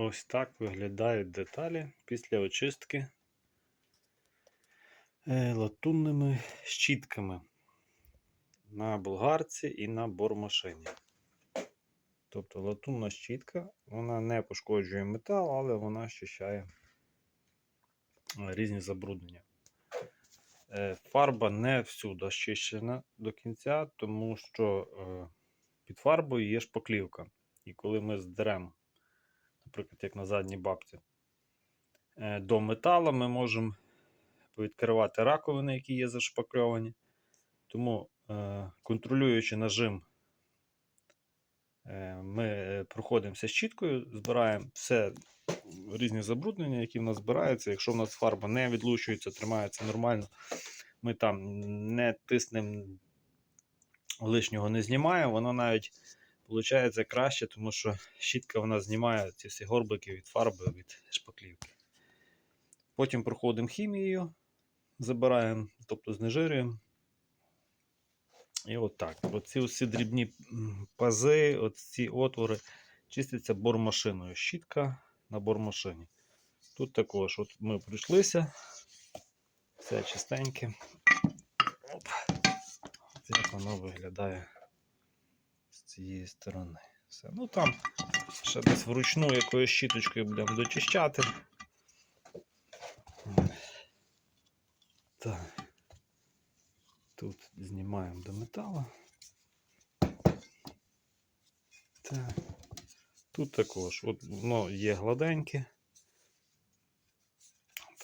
Ось так виглядають деталі після очистки е, латунними щітками на болгарці і на бормашині. Тобто латунна щітка, вона не пошкоджує метал, але вона очищає е, різні забруднення. Е, Фарба не всюди очищена до кінця, тому що під фарбою є шпаклівка. І коли ми здеремо, наприклад, як на задній бабці, е, до металу ми можемо відкривати раковини, які є зашпакльовані. Тому, е, контролюючи нажим, е, ми проходимося щіткою, збираємо все різні забруднення, які в нас збираються. Якщо в нас фарба не відлучується, тримається нормально, ми там не тиснемо лишнього не знімаємо, воно навіть виходить краще, тому що щітка вона знімає ці всі горбики від фарби, від шпаклівки. Потім проходимо хімією, забираємо, тобто знежирюємо. І отак. Оці всі дрібні пази, оці отвори чистяться бормашиною. Щітка на бормашині. Тут також от ми пройшлися. Все чистеньке. Оп. Ось як воно виглядає цієї сторони. Все. Ну там ще десь вручну якоюсь щіточкою будемо дочищати. Так. Тут знімаємо до металу. Так. Тут також от воно є гладеньке.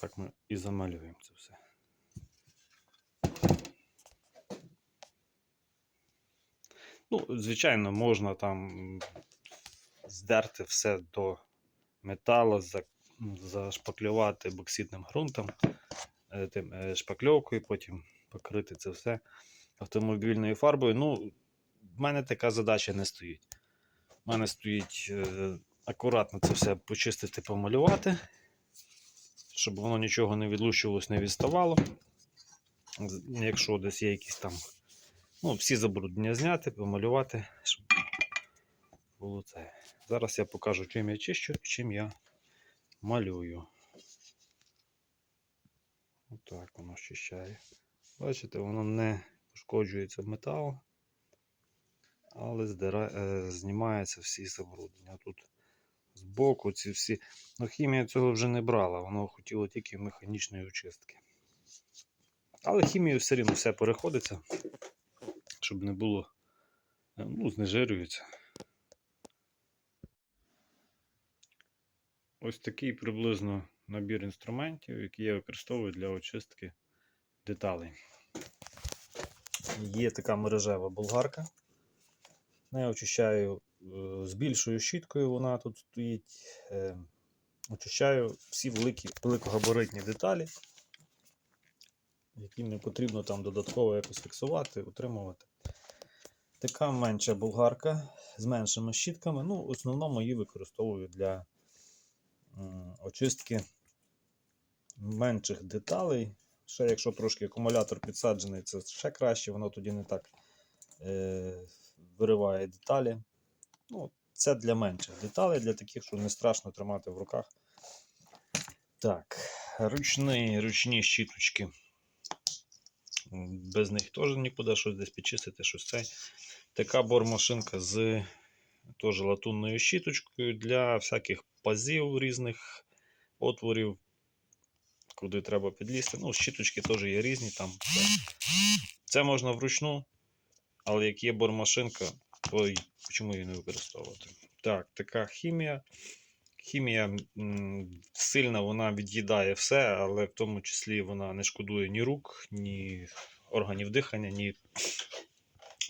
Так ми і замалюємо це все. Ну, звичайно, можна там здерти все до металу, зашпаклювати бокситним ґрунтом, е, тим, е, шпакльовкою, потім покрити це все автомобільною фарбою. Ну, в мене така задача не стоїть. У мене стоїть е, акуратно це все почистити, помалювати, щоб воно нічого не відлущувалось, не відставало. Якщо десь є якісь там Ну, всі забруднення зняти, помалювати, щоб було це. Зараз я покажу, чим я чищу і чим я малюю. Отак воно очищає. Бачите, воно не пошкоджується метал, але здира... е, знімається всі забруднення. Тут збоку ці всі. Ну, хімія цього вже не брала, воно хотіло тільки механічної очистки. Але хімію все рівно все переходиться щоб не було, е, ну, знежирюється. Ось такий приблизно набір інструментів, які я використовую для очистки деталей. Є така мережева болгарка. Я очищаю е, з більшою щіткою, вона тут стоїть. Е, Очищаю всі великі, великогабаритні деталі, які не потрібно там додатково якось фіксувати, утримувати. Така менша болгарка з меншими щітками. Ну, в основному її використовую для очистки менших деталей. Ще якщо трошки акумулятор підсаджений, це ще краще, воно тоді не так е, вириває деталі. Ну, це для менших деталей, для таких, що не страшно тримати в руках. Так, ручні, ручні щіточки. Без них теж нікуди щось десь підчистити, щось цей. Така бормашинка з теж латунною щіточкою для всяких пазів різних отворів, куди треба підлізти. Ну, щіточки теж є різні. там. Це, це можна вручну, але як є бормашинка, то чому її не використовувати? Так, така хімія. Хімія сильна, вона від'їдає все, але в тому числі вона не шкодує ні рук, ні органів дихання, ні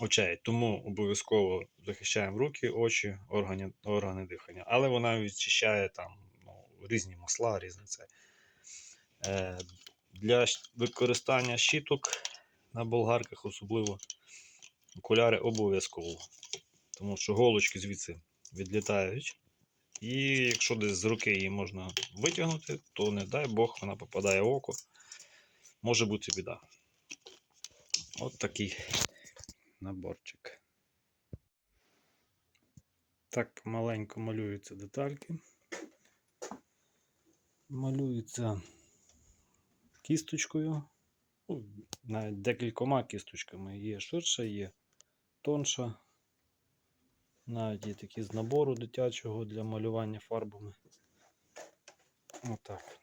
очей. Тому обов'язково захищаємо руки, очі, органи, органи дихання. Але вона відчищає там ну, різні масла, різне це. Е, для використання щіток на болгарках, особливо окуляри обов'язково. Тому що голочки звідси відлітають. І якщо десь з руки її можна витягнути, то не дай Бог вона попадає в око. Може бути біда. От такий наборчик. Так помаленьку малюються детальки. малюється кісточкою. Ну, навіть декількома кісточками. Є ширша, є тонша. Навіть є такі з набору дитячого для малювання фарбами. Отак.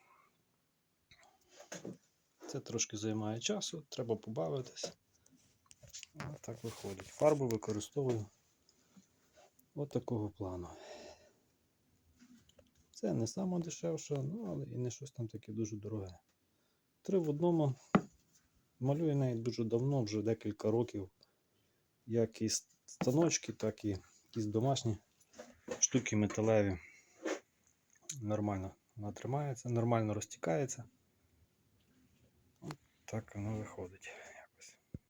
Це трошки займає часу, треба побавитись. Так виходить. Фарбу використовую от такого плану. Це не саме дешевше, ну, але і не щось там таке дуже дороге. Три в одному. Малюю навіть дуже давно, вже декілька років. Як і станочки, так і якісь домашні штуки металеві. Нормально вона тримається, нормально розтікається. Так воно виходить.